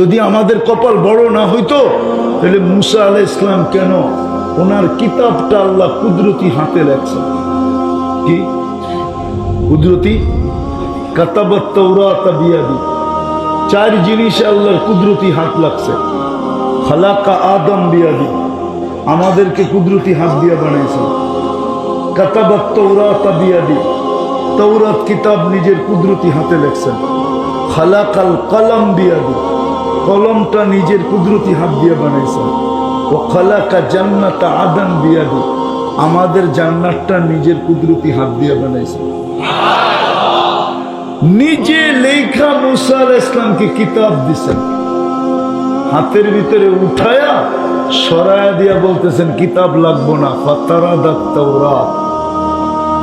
যদি আমাদের কপাল বড় না হইতো, তাহলে মুসা আলাহ ইসলাম কেন ওনার কিতাবটা আল্লাহ কুদরতি হাতে লেখছেন কি? কুদরতি? চার জিনিসে আল্লাহর কুদরতি হাত লাগছে। খালাকা আদম বিয়াদি। আমাদেরকে কুদরতি হাত দিয়ে বানাইছেন কাতাবাত তৌরাত তৌরাত কিতাব নিজের কুদরতি হাতে লেখছেন। খালাকাল কলম বিয়াদি। কলমটা নিজের কুদরতি হাত দিয়ে বানাইছেন ও খালাকা জান্নাতা আদান বিয়াদি। আমাদের জান্নাতটা নিজের কুদরতি হাত দিয়ে বানাইছেন নিজে লেখা মুসা আলাইহিস ইসলামকে কিতাব দিছেন হাতের ভিতরে উঠায়া সরায়া দিয়া বলতেছেন, কিতাব লাগবো না ফাতারা দাত তৌরাত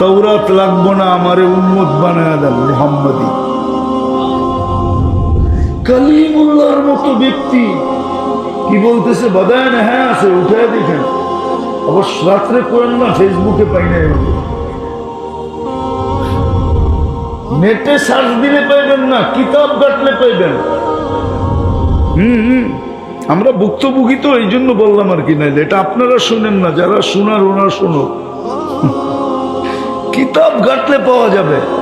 তৌরাত লাগবো না, আমারে উম্মত বানায় দেন মোহাম্মদী। মতো ব্যক্তি। কি বলতেছে? হ্যাঁ আছে, উঠায় দেখেন রাত্রে করেন না, ফেসবুকে পাই না নেটে সার্চ দিলে পাইবেন না, কিতাব কাটলে পাইবেন। হুম হুম। আমরা ভুক্তভোগী তো, এই জন্য বললাম আর কি, নাইলে। এটা আপনারা শুনেন না, যারা শোনার ওনার শোনো। কিতাব ঘাটলে পাওয়া যাবে।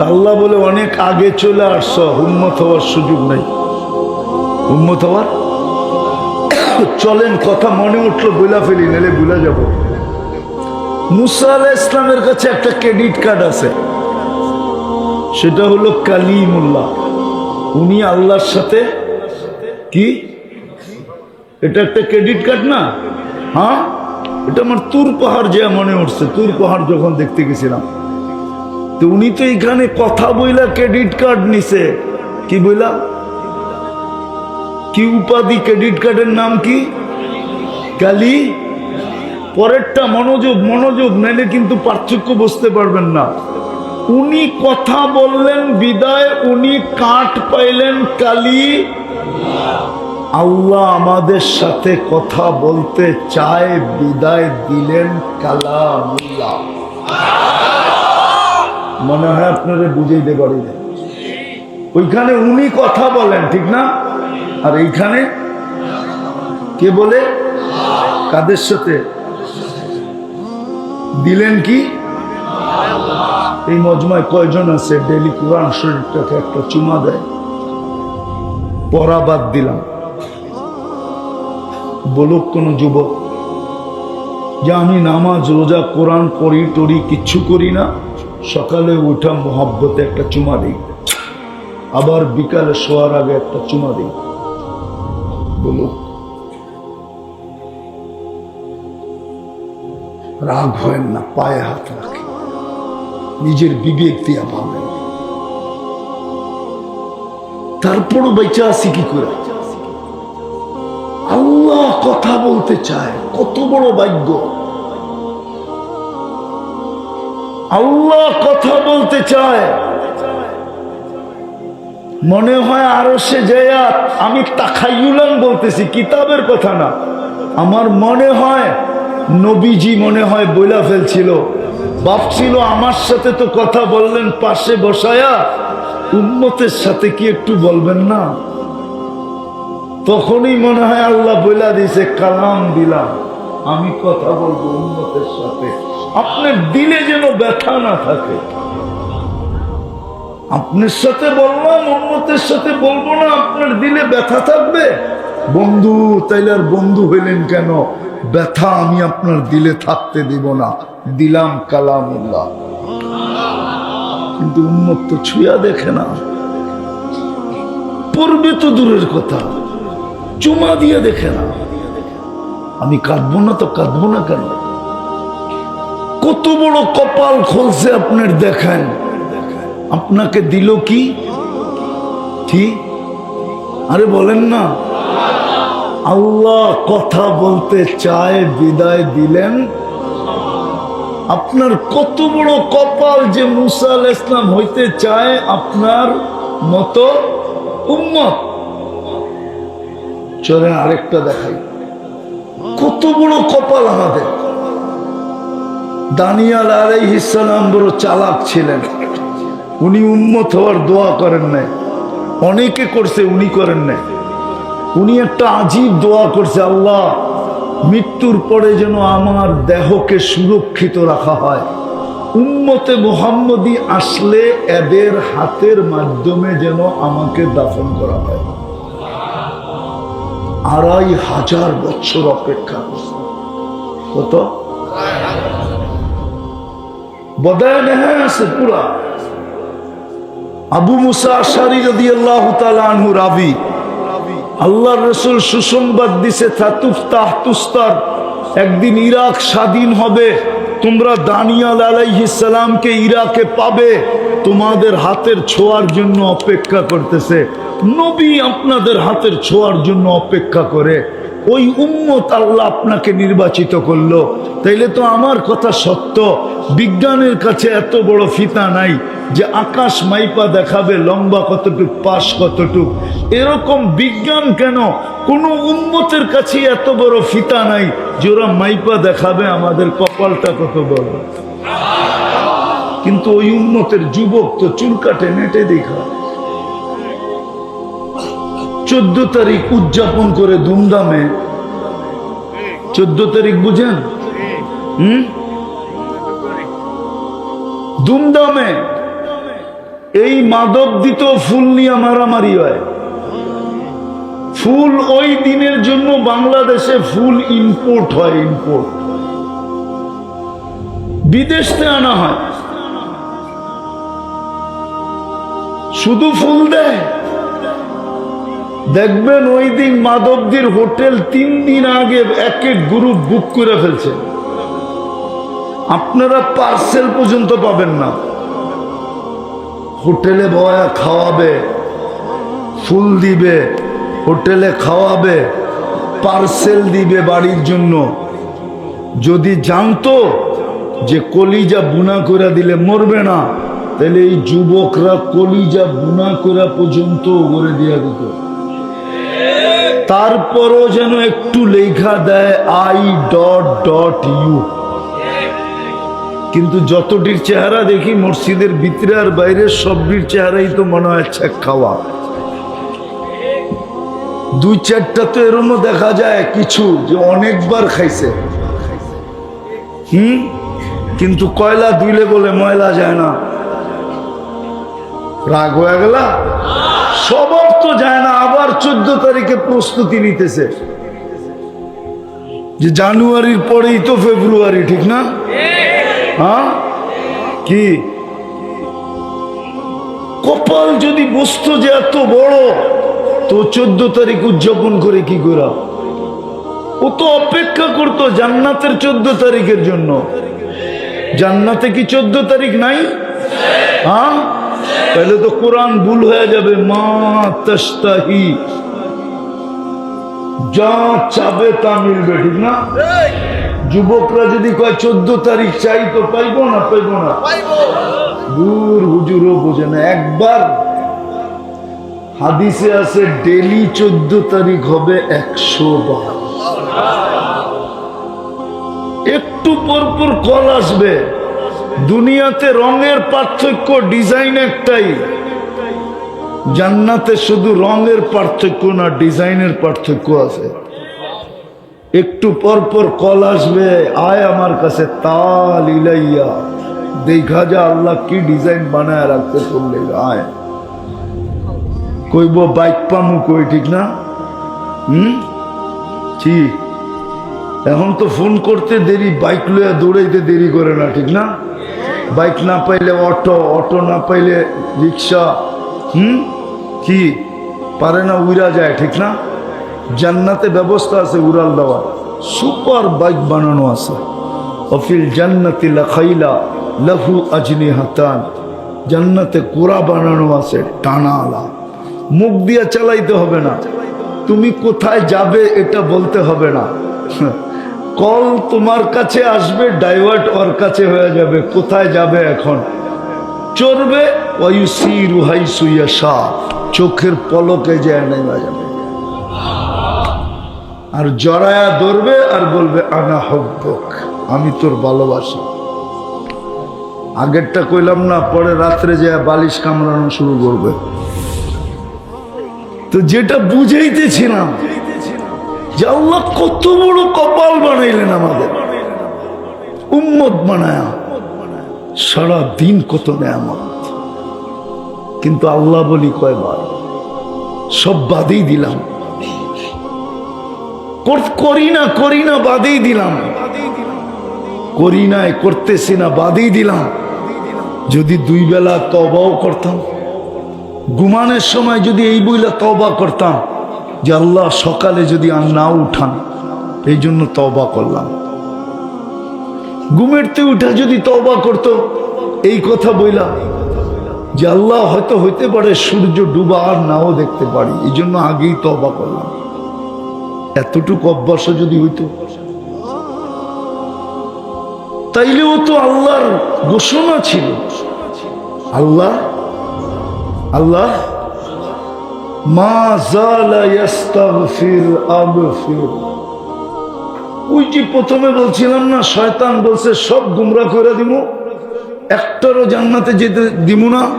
আল্লাহ বলে, অনেক আগে চলে আসছ উন্মত হওয়ার সুযোগ নাই। উন্মত হওয়ার? চলেন, কথা মনে উঠল, বুলা ফেলি, নাহলে বুলা যাব। মুসা ইসলামের কাছে একটা ক্রেডিট কার্ড আছে। সেটা হলো কালিমুল্লাহ। উনি আল্লাহর সাথে কি? এটা একটা ক্রেডিট কার্ড না? হ্যাঁ? এটা আমার তুর পাহাড় যে মনে উঠছে, তুর পাহাড় যখন দেখতে গেছিলাম। উনি তো এখানে কথা বইলা ক্রেডিট কার্ড নিছে। কি বইলা? কি উপাধি ক্রেডিট কার্ডের নাম কি? কালি পরেরটা মনোযোগ মনোযোগ নাইলে কিন্তু পার্থক্য বুঝতে পারবেন না। উনি কথা বললেন, বিদায়, উনি কাঠ পাইলেন, কালি। আল্লাহ আমাদের সাথে কথা বলতে চায়, বিদায় দিলেন, কালামুল্লাহ। মনে হয় আপনারা বুঝাইতে পারি না ওইখানে উনি কথা বলেন, ঠিক না? আর এইখানে কে বলে? কাদের সাথে? দিলেন কি? এই মজমায় কয়জন আছে? ডেলি কোরআন শরীরটাকে একটা চুমা দেয়। পড়া বাদ দিলাম। বলুক কোনো যুবক, যে আমি নামাজ, রোজা, কোরআন পড়ি টড়ি কিচ্ছু করি না। সকালে উঠা মোহাব্বতে একটা চুমা দিই। আবার বিকালে শোয়ার আগে একটা চুমা দিই। বলুক রাগ হয় না, পায়ে হাত রাখে। নিজের বিবেক দিয়া ভাবেন। তারপরও বেঁচে আসি কি করে? আল্লাহ কথা বলতে চায়, কত বড় ভাগ্য। আল্লাহ কথা বলতে চায়। মনে হয় আরও সে জয়া আমি তাখাইউলান বলতেছি, কিতাবের কথা না। আমার মনে হয় নবীজি মনে হয় বইলা ফেলছিল। ভাবছিল আমার সাথে তো কথা বললেন, পাশে বসায়া উন্মতের সাথে কি একটু বলবেন না? তখনই মনে হয় আল্লাহ বইলা দিছে কালাম দিলাম। আমি কথা বলব উন্মতের সাথে। আপনার দিলে যেন ব্যথা না থাকে। আপনার সাথে বললাম উন্মতের সাথে বলব না, আপনার দিলে ব্যথা থাকবে। বন্ধু, তাইলে আর বন্ধু হইলেন কেন? ব্যথা আমি আপনার দিলে থাকতে দিব না। দিলাম কালামুল্লাহ। কিন্তু উন্মত তো ছুঁয়া দেখে না। পড়বে তো দূরের কথা। চুমা দিয়ে দেখে না। আমি কাঁদবো না তো কাঁদবো না কেন? কত বড় কপাল খুলছে আপনার দেখেন। আপনাকে দিল কি? কি? আরে বলেন না। আল্লাহ কথা বলতে চায়, বিদায় দিলেন। আপনার কত বড় কপাল যে মুসা আল ইসলাম হইতে চায় আপনার মতো উম্মত। চলেন আরেকটা দেখাই। কত বড় কপাল আমাদের। দানিয়াল আলাইহিসালাম বড় চালাক ছিলেন। উনি উন্মত হওয়ার দোয়া করেন নাই। অনেকে করছে, উনি করেন নাই। উনি একটা আজীব দোয়া করছে, আল্লাহ, মৃত্যুর পরে যেন আমার দেহকে সুরক্ষিত রাখা হয়। উম্মতে মোহাম্মদি আসলে এদের হাতের মাধ্যমে যেন আমাকে দাফন করা হয়। আড়াই হাজার বছর অপেক্ষা করছে। কত? আবু মুসা আল্লাহ রসুল একদিন ইরাক স্বাধীন হবে। তোমরা দানিয়াল আলাইহিসালামকে ইরাকে পাবে। তোমাদের হাতের ছোঁয়ার জন্য অপেক্ষা করতেছে। নবী আপনাদের হাতের ছোঁয়ার জন্য অপেক্ষা করে। ওই উম্মত আল্লাহ আপনাকে নির্বাচিত করল। তাইলে তো আমার কথা সত্য। বিজ্ঞানের কাছে এত বড় ফিতা নাই যে আকাশ মাইপা দেখাবে, লম্বা কতটুক, পাশ কতটুক। এরকম বিজ্ঞান কেন? কোনো উন্মতের কাছে এত বড় ফিতা নাই যে ওরা মাইপা দেখাবে, আমাদের কপালটা কত বড়। কিন্তু ওই উন্মতের যুবক তো চুল কাটে নেটে দেখা। চোদ্দ তারিখ উদযাপন করে ধুমধামে। চোদ্দ তারিখ বুঝেন? হুম? ধুমধামে এই মাদক দিত ফুল নিয়ে মারামারি হয়। ফুল ওই দিনের জন্য বাংলাদেশে ফুল ইম্পোর্ট হয় ইম্পোর্ট বিদেশ থেকে আনা হয়। শুধু ফুল দেয়? দেখবেন ওই দিন মাদকদের হোটেল তিন দিন আগে এক এক গ্রুপ বুক করে ফেলছে। আপনারা পার্সেল পর্যন্ত পাবেন না। হোটেলে বয়া খাওয়াবে, ফুল দিবে, হোটেলে খাওয়াবে, পার্সেল দিবে বাড়ির জন্য। যদি জানতো যে কলিজা বুনা করে দিলে মরবে না, তাহলে এই যুবকরা কলিজা বুনা করা পর্যন্ত করে দিয়া দিত। তারপরও যেন একটু লেখা দেয় আই ডট ডট ইউ। কিন্তু যতটির চেহারা দেখি মসজিদের ভিতরে আর বাইরে সবটির চেহারাই তো মনে হয় খাওয়া। দুই চারটা তো এরমও দেখা যায় কিছু যে অনেকবার খাইছে। হুম? কিন্তু কয়লা ধুইলে বলে ময়লা যায় না। রাগ হয়ে গেলা? সবার তো যায় না, আবার চোদ্দ তারিখে প্রস্তুতি নিতেছে। যে জানুয়ারির পরেই তো ফেব্রুয়ারি, ঠিক না? হ্যাঁ? কি? কপাল যদি বস্তু যে এত বড়, তো চোদ্দ তারিখ উদযাপন করে কি করা? ও তো অপেক্ষা করতো জান্নাতের চোদ্দ তারিখের জন্য। জান্নাতে কি চোদ্দ তারিখ নাই? হ্যাঁ? তাহলে তো কোরআন ভুল হয়ে যাবে। মা তস্তাহি যা চাবে তা মিলবে ঠিক না? যুবকরা যদি কয় চোদ্দ তারিখ চাই তো পাইবো না পাইবো না? দূর হুজুরও বোঝে না। একবার হাদিসে আছে ডেলি চোদ্দ তারিখ হবে একশো বার। একটু পর পর কল আসবে। দুনিয়াতে রঙের পার্থক্য ডিজাইন একটাই। জান্নাতে শুধু রঙের পার্থক্য না ডিজাইনের পার্থক্য আছে। একটু পর পর কল আসবে, আয় আমার কাছে তাল ইলাইয়া। দেখা যা আল্লাহ কি ডিজাইন বানায় রাখতে চললে আয়। কইব বাইক পামু কই, ঠিক না? হুম? ঠিক এখন তো ফোন করতে দেরি বাইক লইয়া দৌড়াইতে দেরি করে না, ঠিক না? বাইক না পাইলে অটো অটো না পাইলে রিক্সা, হুম? কি? পারে না উড়া যায়, ঠিক না? জান্নাতে ব্যবস্থা আছে উড়াল দেওয়ার। সুপার বাইক বানানো আছে। অফিল জান্নাতি লাখাইলা লাহু আজনি হাতান। জান্নাতে কোরা বানানো আছে, টানা আলা। মুখ দিয়া চালাইতে হবে না। তুমি কোথায় যাবে এটা বলতে হবে না। কল তোমার কাছে আসবে ডাইভার্ট ওর কাছে হয়ে যাবে। কোথায় যাবে এখন? চড়বে? রুহাই সুইয়া চোখের পলকে যায় যাবে। আর জড়ায়া ধরবে আর বলবে, আনা হব্বক, আমি তোর ভালোবাসি। আগেরটা কইলাম না, পরে রাত্রে যায় বালিশ কামড়ানো শুরু করবে। তো যেটা বুঝাইতেছিলাম যে আল্লাহ কত বড় কপাল বানাইলেন আমাদের। উম্মত বানায়া সারা দিন কত নেয়ামত। কিন্তু আল্লাহ বলি কয়বার, সব বাদেই দিলাম। করি না করি না, বাদেই দিলাম। করি নাই, করতেছি না, বাদেই দিলাম। যদি দুই বেলা তবাও করতাম, ঘুমানোর সময় যদি এই বইলা তবা করতাম যে আল্লাহ সকালে যদি আর না উঠান, এই জন্য তবা করলাম। ঘুমেরতে উঠা যদি তবা করতো, এই কথা বইলা যে আল্লাহ হয়তো হইতে পারে সূর্য ডুবা আর নাও দেখতে পারি, এই জন্য আগেই তবা করলাম। এতটুকু অভ্যাসও যদি হইতো, তাইলেও তো আল্লাহর ঘোষণা ছিল। আল্লাহ আল্লাহ মা ওই যে প্রথমে বলছিলাম না, শয়তান বলছে, সব গুমরা করে দিব একটারও জান্নাতে যেতে দিব না।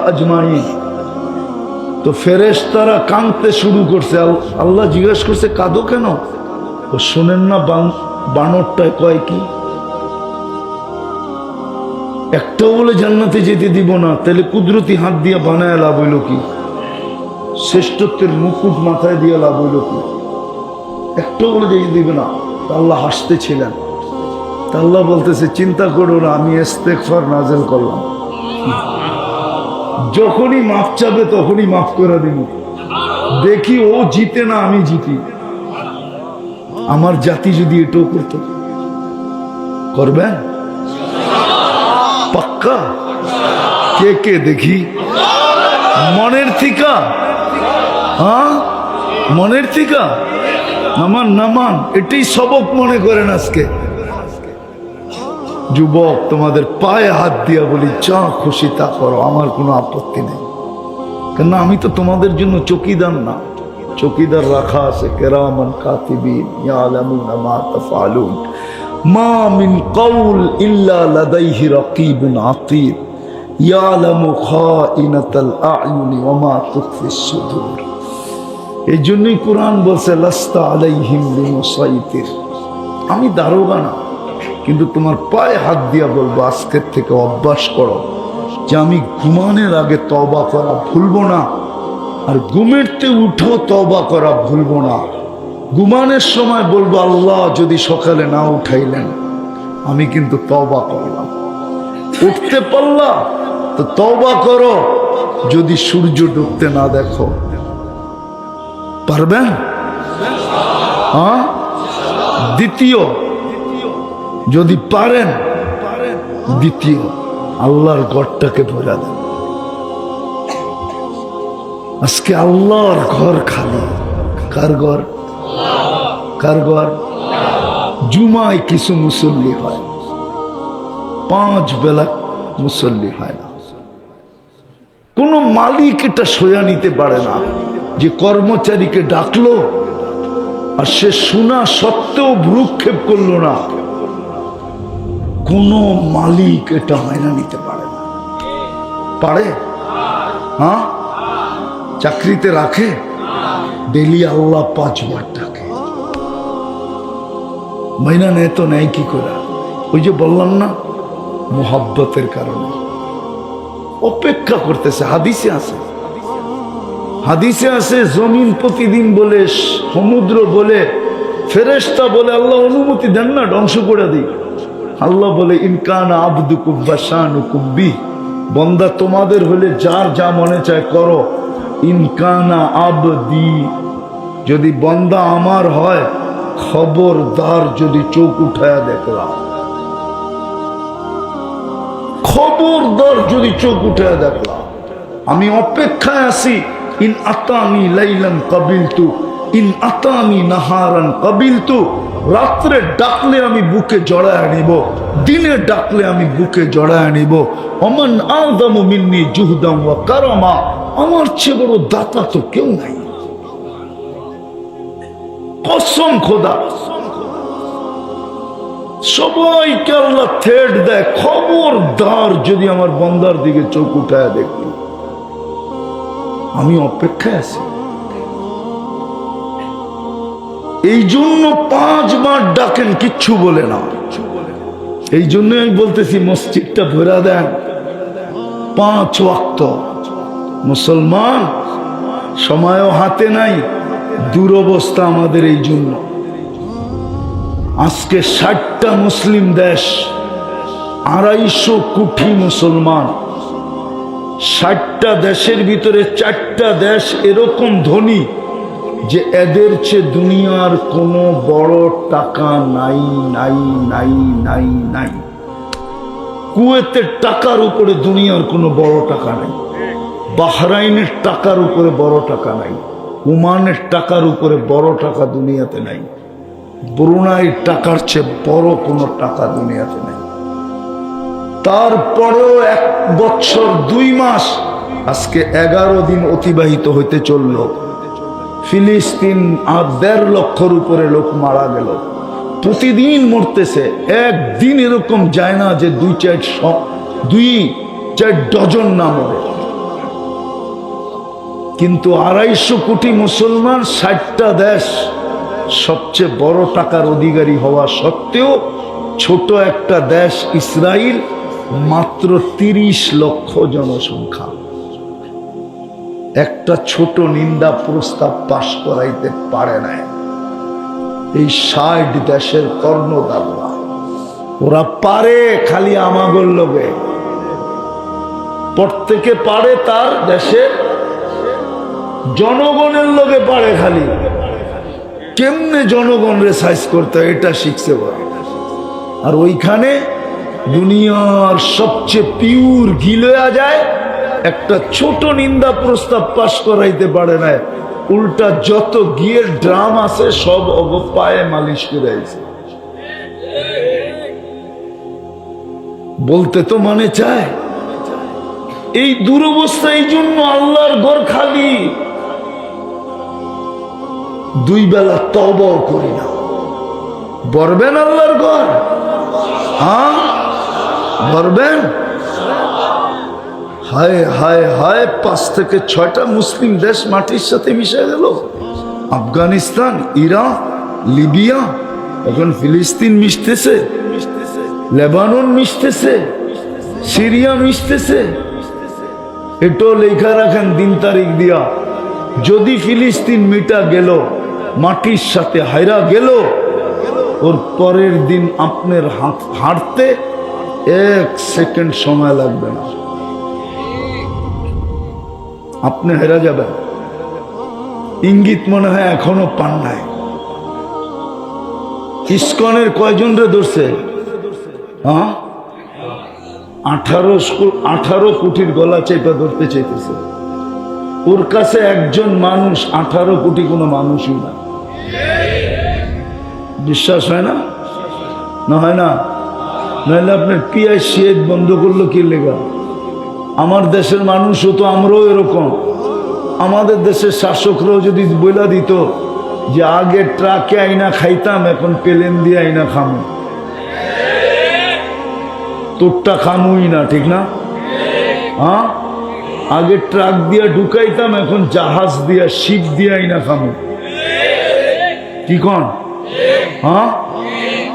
আজমাইন। তো কাঁদতে শুরু করছে। আল- আল্লাহ জিজ্ঞেস করছে, কাঁদো কেন? ও শোনেন না বান- বানরটায় কয় কি? একটাও বলে জান্নাতে যেতে দিব না, তাহলে কুদরতি হাত দিয়ে বানায় লাভ হইল কি? শ্রেষ্ঠত্বের মুকুট মাথায় দিয়ে লাভ হইল কি? একটাও বলে যেতে দিবে না আল্লাহ হাসতেছিলেন। আল্লাহ বলতেছে, চিন্তা করো না, আমি ইস্তেকফার নাজেল করলাম। যখনই মাপ চাবে তখনই মাফ করে দিব। দেখি ও জিতে না আমি জিতি। আমার জাতি যদি এটাও করতো, করবেন? পাক্কা? কে কে দেখি? মনের থিকা? হ্যাঁ? মনের থিকা? নামান নামান, এটাই সবক মনে করেন আজকে। যুবক, তোমাদের পায়ে হাত দিয়া বলি, যা খুশি তা করো, আমার কোনো আপত্তি নেই। কেন আমি তো তোমাদের জন্য চকিদার না। চকিদার রাখা আছে, কেরামান কাতিবিন, ইয়ালামুনা মা তাফআলুন মা মিন কওল ইল্লা লাদাইহি রাকিবুন আতীদ ইয়ালামু খাইনাতাল আ'য়ুনি ওয়া মা তুখফিস সুদূর। এই জন্যই কোরআন বলছে, লাস্তা আলাইহিম বিমুসাইতির। আমি দারোগা না, কিন্তু তোমার পায়ে হাত দিয়া বলব, আজকের থেকে অভ্যাস করো যে আমি ঘুমানোর আগে তবা করা ভুলবো না, আর ঘুমেরতে উঠো তবা করা ভুলবো না। ঘুমানোর সময় বলব, আল্লাহ, যদি সকালে না উঠাইলেন, আমি কিন্তু তবা করলাম। উঠতে পারলা? তো তবা করো। যদি সূর্য ডুবতে না দেখো পারবেন হ্যাঁ? দ্বিতীয়, যদি পারেন, দ্বিতীয়, আল্লাহর ঘরটাকে ভরা দেন আজকে আল্লাহর ঘর খালি। কার ঘর? কার ঘর জুমায় কিছু মুসল্লি হয় পাঁচ বেলা মুসল্লি হয় না। কোনো মালিক এটা সোয়া নিতে পারে না যে কর্মচারীকে ডাকলো আর সে শোনা সত্ত্বেও ভ্রুক্ষেপ করল না। কোনো মালিক এটা মাইনা নিতে পারে না। পারে? হ্যাঁ? চাকরিতে রাখে? ডেলি আল্লাহ পাঁচবার ডাকে। মাইনা নেয় তো নেয় কি করে? ওই যে বললাম না, মোহাব্বতের কারণে। অপেক্ষা করতেছে, হাদিসে আছে। হাদিসে আছে, জমিন প্রতিদিন বলে, সমুদ্র বলে ফেরেস্তা বলে, আল্লাহ অনুমতি দেন না, ধ্বংস করে দিই। আল্লাহ বলে ইনকান আবদু কুব্বাসানু কুব্বি বন্দা তোমাদের হলে যার যা মনে চায় করো। ইনকানা আবদি। যদি বন্দা আমার হয় খবরদার যদি চোখ উঠায়া দেখলাম খবরদার যদি চোখ উঠে দেখলাম আমি অপেক্ষায় আছি, ইন আতানি লাইলান কাবিলতু, ইন আতানি নাহারান কাবিলতু। রাত্রে ডাকলে আমি বুকে জড়ায় নিব দিনে ডাকলে আমি বুকে জড়ায় নিব অমান আদামু মিন্নি জুহদাম ওয়া কারামা আমার চেয়ে বড় দাতা তো কেউ নাই। কসম খোদা। সবাইকে আল্লাহ থেট দেয়। খবরদার যদি আমার বন্দার দিকে চোখ উঠায় দেখি। আমি অপেক্ষায় আছি। এই জন্য পাঁচবার ডাকেন, কিচ্ছু বলে না। এই জন্য আমি বলতেছি, মসজিদটা ভরা দেন। পাঁচ ওয়াক্ত। মুসলমান, সময়ও হাতে নাই। দুরবস্থা আমাদের এই জন্য। আজকে ষাটটা মুসলিম দেশ, আড়াইশো কোটি মুসলমান, ষাটটা দেশের ভিতরে চারটা দেশ এরকম ধনী যে এদের চেয়ে দুনিয়ার কোনো বড় টাকা নাই নাই নাই নাই নাই। কুয়েতের টাকার উপরে দুনিয়ার কোনো বড় টাকা নাই। বাহরাইনের টাকার উপরে বড় টাকা নাই। ওমানের টাকার উপরে বড় টাকা দুনিয়াতে নাই। ব্রুনাইয়ের টাকার চেয়ে বড় কোনো টাকা দুনিয়াতে নেই। তারপরেও এক বছর দুই মাস আজকে এগারো দিন অতিবাহিত হইতে চলল। ফিলিস্তিন আর দেড় লক্ষর উপরে লোক মারা গেল। প্রতিদিন মরতেছে। একদিন এরকম যায় না যে দুই চার দুই চার ডজন না মরে। কিন্তু আড়াইশো কোটি মুসলমান ষাটটা দেশ সবচেয়ে বড় টাকার অধিকারী হওয়া সত্ত্বেও ছোট একটা দেশ ইসরায়েল মাত্র তিরিশ লক্ষ জনসংখ্যা। একটা ছোট নিন্দা প্রস্তাব পাশ করাইতে পারে না এই ষাট দেশের কর্ণদাল্লা ওরা পারে খালি আমাগর লোকে প্রত্যেকে পারে তার দেশে জনগণের লোকে পারে খালি। কেমনে জনগণ সাইজ করতে এটা শিখছে আর ওইখানে দুনিয়ার সবচেয়ে পিওর গিলোয়া যায়, একটা ছোট নিন্দা প্রস্তাব পাশ করাইতে পারে না। উল্টা যত গিয়ের ড্রাম আছে, সব অগ পায়ে মালিশ করে আইছে। বলতে তো মানে চায়। এই দুরবস্থা এই জন্য আল্লাহর ঘর খালি। দুই বেলা তবও করি না। বরবেন আল্লাহর ঘর? হ্যাঁ? বরবেন হায় হায় হায়, পাঁচ থেকে ছয়টা মুসলিম দেশ মাটির সাথে মিশে গেল। আফগানিস্তান, ইরান, লিবিয়া, এখন ফিলিস্তিন মিশতেছে, লেবানন মিশতেছে, সিরিয়া মিশতেছে। এটাও লেখা রাখেন দিন তারিখ দিয়া। যদি ফিলিস্তিন মিটা গেল মাটির সাথে হাইরা গেল। ওর পরের দিন আপনার হাত হাঁটতে এক সেকেন্ড সময় লাগবে না। আপনি হেরা যাবেন। ইঙ্গিত মনে হয় এখনও পান নাই। ইস্কনের কয়জন রে ধরছে? হ্যাঁ? আঠারো আঠারো কোটির গলা চেপে ধরতে চাইতেছে। ওর কাছে একজন মানুষ, আঠারো কোটি কোনো মানুষই না বিশ্বাস হয় না? না হয় না? নাহলে আপনার পিয়াই সিয়েদ বন্ধ করল কি লেগা? আমার দেশের মানুষও তো আমরাও এরকম। আমাদের দেশের শাসকরাও যদি বইলা দিত যে আগে ট্রাকে আইনা খাইতাম, এখন পেলেন দিয়ে আইনা খামো। তোরটা খামুই না, ঠিক না? হ্যাঁ? আগে ট্রাক দিয়া ঢুকাইতাম, এখন জাহাজ দিয়া, শিপ দিয়া আইনা খামো। কি কন? হ্যাঁ?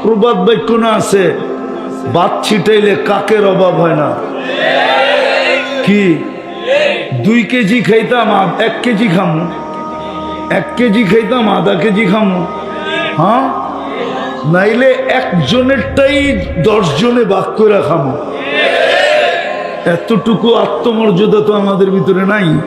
প্রবাদ বাক্য না আছে। বাদ ছিটাইলে কাকের অভাব হয় না। কি? দুই কেজি খাইতাম এক কেজি খামো। এক কেজি খাইতাম, আধা কেজি খামো। হ্যাঁ? নাইলে একজনেরটাই দশজনে বাক করে খামো। এতটুকু আত্মমর্যাদা তো আমাদের ভিতরে নাই।